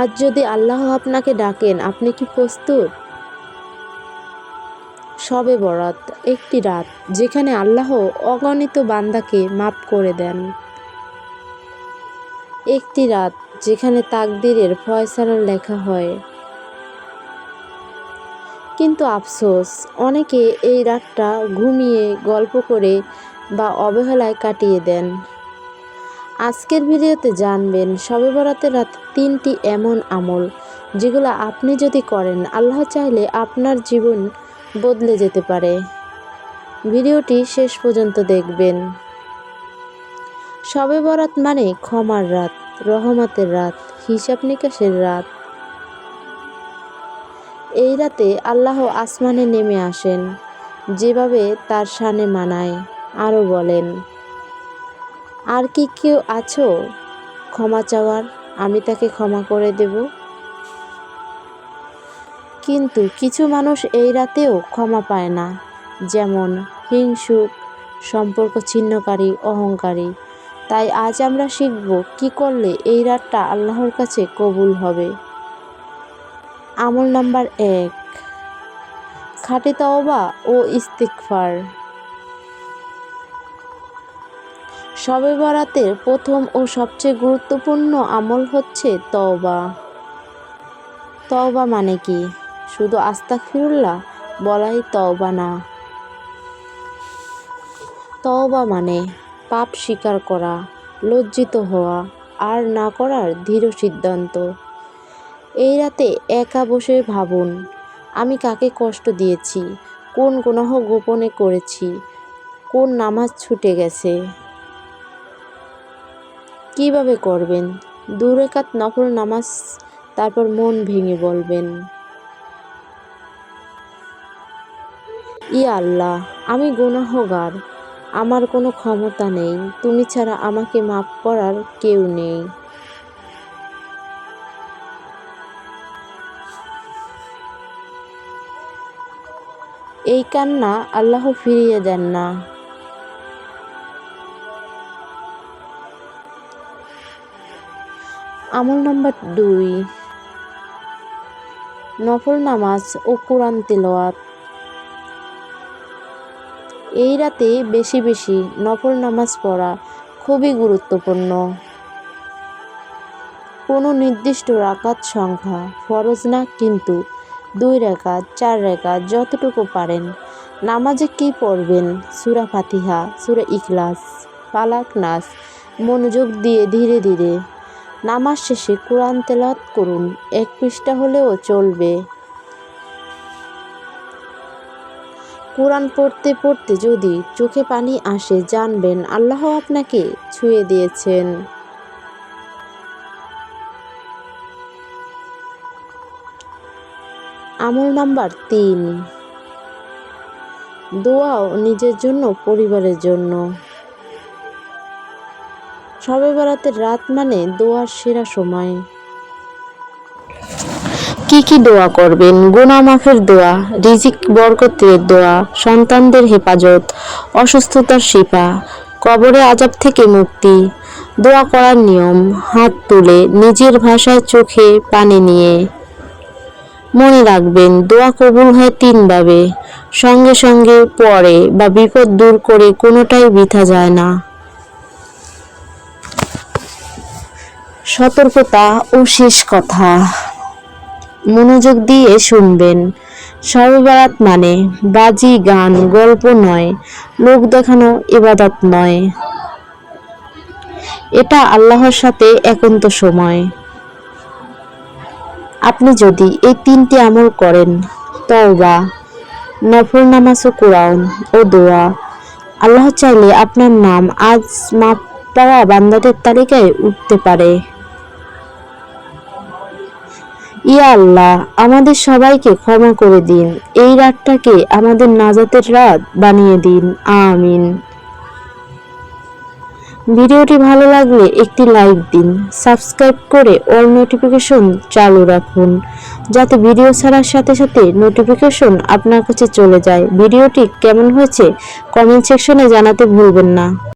আজ যদি আল্লাহ আপনাকে ডাকেন, আপনি কি প্রস্তুত? সবে বরাত, একটি রাত, যেখানে আল্লাহ অগণিত বান্দাকে মাফ করে দেন। একটি রাত, যেখানে তাকদিরের ফয়সালা লেখা হয়। কিন্তু আফসোস, অনেকে এই রাতটা ঘুমিয়ে গল্প করে বা অবহেলায় কাটিয়ে দেন। আজকের ভিডিওতে জানবেন শবে বরাতের রাত তিনটি এমন আমল, যেগুলো আপনি যদি করেন, আল্লাহ চাইলে আপনার জীবন বদলে যেতে পারে। ভিডিওটি শেষ পর্যন্ত দেখবেন। শবে বরাত মানে ক্ষমার রাত, রহমতের রাত, হিসাব নিকাশের রাত। এই রাতে আল্লাহ আসমানে নেমে আসেন, যেভাবে তার সানে মানায়, আরও বলেন আর কি কেউ আছো? ক্ষমা চাওয়ার, আমি তাকে ক্ষমা করে দেব। কিন্তু কিছু মানুষ এই রাতেও ক্ষমা পায় না, যেমন হিংসুক সম্পর্ক ছিন্নকারী অহংকারী। তাই আজ আমরা শিখব কি করলে এই রাতটা আল্লাহর কাছে কবুল হবে। আমল নাম্বার এক। খাঁটি তওবা ও ইস্তিকফার শবে বরাতের প্রথম ও সবচেয়ে গুরুত্বপূর্ণ আমল হচ্ছে তওবা। তওবা মানে কি? শুধু আস্তাক ফিরুল্লাহ বলাই তওবা না। তওবা মানে পাপ স্বীকার করা, লজ্জিত হওয়া, আর না করার দৃঢ় সিদ্ধান্ত। এই রাতে একা বসে ভাবুন, আমি কাকে কষ্ট দিয়েছি, কোন গুনাহ গোপনে করেছি, কোন নামাজ ছুটে গেছে। কীভাবে করবেন? দু রেখাত নফল নামাজ, তারপর মন ভেঙে বলবেন। ই আল্লাহ, আমি গুনাহগার, আমার কোনো ক্ষমতা নেই, তুমি ছাড়া আমাকে মাফ করার কেউ নেই। এই কান্না আল্লাহ ফিরিয়ে দেন না। আমল নাম্বার দুই। নফল নামাজ ও কোরআন তেলাওয়াত। এই রাতে বেশি বেশি নফল নামাজ পড়া খুবই গুরুত্বপূর্ণ। কোনো নির্দিষ্ট রাকাত সংখ্যা ফরজ না, কিন্তু দুই রেখা চার রেখা যতটুকু পারেন। নামাজে কি পড়বেন? সুরা ফাতিহা, সুরা ইখলাস, পালাক নাস মনোযোগ দিয়ে ধীরে ধীরে নামাজ শেষে কোরআন তেলাত করুন। এক পৃষ্ঠা হলেও চলবে। কোরআন পড়তে পড়তে যদি চোখে পানি আসে, জানবেন আল্লাহ আপনাকে ছুঁয়ে দিয়েছেন। আমল নাম্বার তিন। দোয়াও নিজের জন্য, পরিবারের জন্য। সবে বেড়াতের রাত মানে দোয়ার সেরা সময়। কি কি দোয়া করবেন? গুনা মাফের দোয়া, রিজিক বরকতের দোয়া, সন্তানদের হেফাজত, অসুস্থতার শিপা কবরে আজাব থেকে মুক্তি, দোয়া করার নিয়ম, হাত তুলে নিজের ভাষায় চোখে পানি নিয়ে। মনে রাখবেন, দোয়া কবুল হয় তিনভাবে সঙ্গে সঙ্গে পরে বা বিপদ দূর করে কোনোটাই বৃথা যায় না। সতর্কতা ও শেষ কথা। মনোযোগ দিয়ে শুনবেন। সর্ববারাত মানে বাজি, গান, গল্প নয় লোক দেখানো ইবাদত নয়। এটা আল্লাহর সাথে একান্ত সময়। আপনি যদি এই তিনটি আমল করেন, তওবা, নফল নামাজ ও কোরআন ও দোয়া, আল্লাহ চাইলে আপনার নাম আজ মাপ পাওয়া বান্দাদের তালিকায় উঠতে পারে। ইয়া আল্লাহ, আমাদের সবাইকে ক্ষমা করে দিন। এই রাতটাকে আমাদের নাজাতের রাত বানিয়ে দিন। আমিন। ভিডিওটি ভালো লাগলে একটি লাইক দিন। সাবস্ক্রাইব করে অল নোটিফিকেশন চালু রাখুন, যাতে ভিডিও ছাড়ার সাথে সাথে নোটিফিকেশন আপনার কাছে চলে যায়। ভিডিওটি কেমন হয়েছে কমেন্ট সেকশনে জানাতে ভুলবেন না।